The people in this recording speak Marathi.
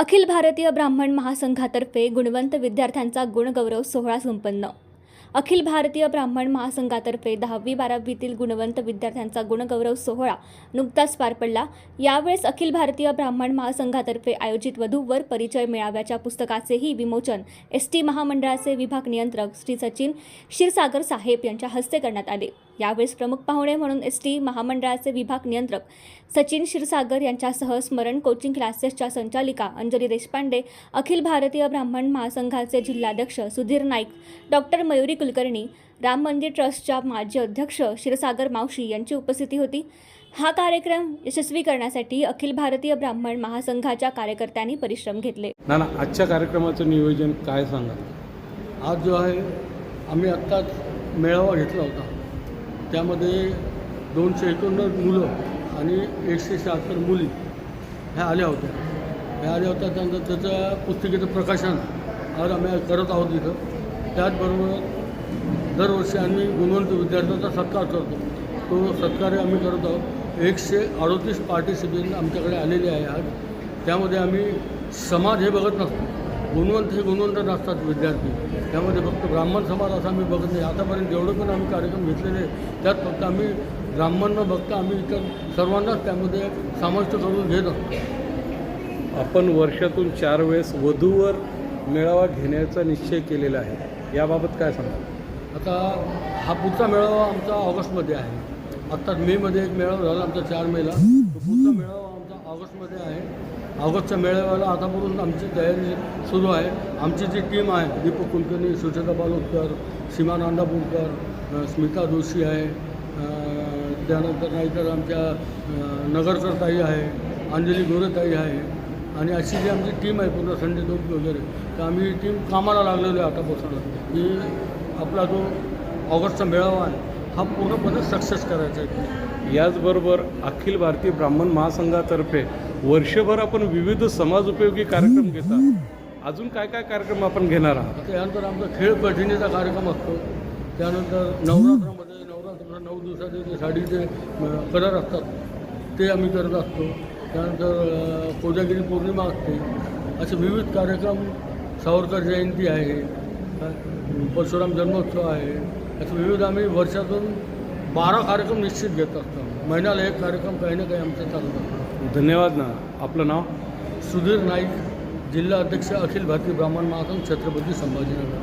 अखिल भारतीय ब्राह्मण महासंघातर्फे गुणवंत विद्यार्थ्यांचा गुणगौरव सोहळा संपन्न. अखिल भारतीय ब्राह्मण महासंघातर्फे दहावी बारावीतील गुणवंत विद्यार्थ्यांचा गुणगौरव सोहळा नुकताच पार पडला. यावेळेस अखिल भारतीय ब्राह्मण महासंघातर्फे आयोजित वधूवर परिचय मेळाव्याच्या पुस्तकाचेही विमोचन एस टी महामंडळाचे विभाग नियंत्रक श्री सचिन क्षीरसागर साहेब यांच्या हस्ते करण्यात आले. यावेळेस प्रमुख पाहुणे म्हणून एस टी महामंडळाचे विभाग नियंत्रक सचिन क्षीरसागर यांच्यासह स्मरण कोचिंग क्लासेसच्या संचालिका अंजली देशपांडे अखिल भारतीय ब्राह्मण महासंघाचे जिल्हाध्यक्ष सुधीर नाईक डॉक्टर मयुरी कुलकर्णी राम मंदिर ट्रस्टच्या माजी अध्यक्ष क्षीरसागर मावशी यांची उपस्थिती होती. हा कार्यक्रम यशस्वी करण्यासाठी अखिल भारतीय ब्राह्मण महासंघाच्या कार्यकर्त्यांनी परिश्रम घेतले. ना ना आजच्या कार्यक्रमाचं नियोजन काय सांगा आज जो आहे आम्ही आत्ताच मेळावा घेतला होता. त्यामध्ये दोनशे एकोणनव्वद मुलं आणि एकशे शहात्तर मुली ह्या आल्या होत्या. ह्या आल्या होत्या त्यानंतर त्याच्या पुस्तिकेचं प्रकाशन आज आम्ही करत आहोत इथं. त्याचबरोबर दरवर्षी आम्ही गुणवंत विद्यार्थ्यांचा सत्कार करतो. तो सत्कार आम्ही करत आहोत. एकशे अडोतीस पार्टिसिपेंट आमच्याकडे आलेले आहे आज. त्यामध्ये आम्ही समाज हे बघत नसतो. गुणवंत हे गुणवंत नसतात विद्यार्थी. त्यामध्ये फक्त ब्राह्मण समाज असं आम्ही बघत नाही. आतापर्यंत जेवढे पण आम्ही कार्यक्रम घेतलेले त्यात फक्त आम्ही ब्राह्मण न बघता आम्ही इतर सर्वांनाच त्यामध्ये समाविष्ट करून घेत असतो. आपण वर्षातून चार वेळेस वधूवर मेळावा घेण्याचा निश्चय केलेला आहे. याबाबत काय सांगा आता हा पुढचा मेळावा आमचा ऑगस्टमध्ये आहे. आत्ताच मेमध्ये एक मेळावा झाला आमचा चार मेला. तो पुढचा मेळावा आमचा ऑगस्टमध्ये आहे. ऑगस्टच्या मेळाव्याला आतापासून आमची तयारी सुरू आहे. आमची जी टीम आहे दीपक कुलकर्णी सुचेता बालोदकर सीमा नांदापूरकर स्मिता जोशी आहे त्यानंतर नाहीतर आमच्या अ, नगरकर ताई आहे अंजली गोरेताई आहे. आणि अशी जी आमची टीम आहे पूर्ण संजय दोपी वगैरे तर आम्ही टीम कामाला लागलेलो आहे आतापासून. की आपला जो ऑगस्टचा मेळावा आहे हा पूर्णपणे सक्सेस करायचा आहे. याचबरोबर अखिल भारतीय ब्राह्मण महासंघातर्फे वर्षभर आपण विविध समाज उपयोगी कार्यक्रम घेतात. अजून काय काय कार्यक्रम आपण घेणार आहात? आता यानंतर आमचा खेळ पैठणीचा कार्यक्रम असतो. त्यानंतर नवरात्रामध्ये नवरात्र नऊ दिवसाचे जे साडीचे कलर असतात ते आम्ही करत असतो. त्यानंतर कोजागिरी पौर्णिमा असते. असे विविध कार्यक्रम सावरकर जयंती आहे. परशुराम जन्मोत्सव आहे. असे विविध आम्ही वर्षातून बारा कार्यक्रम निश्चित घेत असतो. महिन्याला एक कार्यक्रम काही ना काही आमचा चालू असतो धन्यवाद ना. आपलं नाव? सुधीर नाईक जिल्हा अध्यक्ष अखिल भारतीय ब्राह्मण महासंघ छत्रपती संभाजीनगर.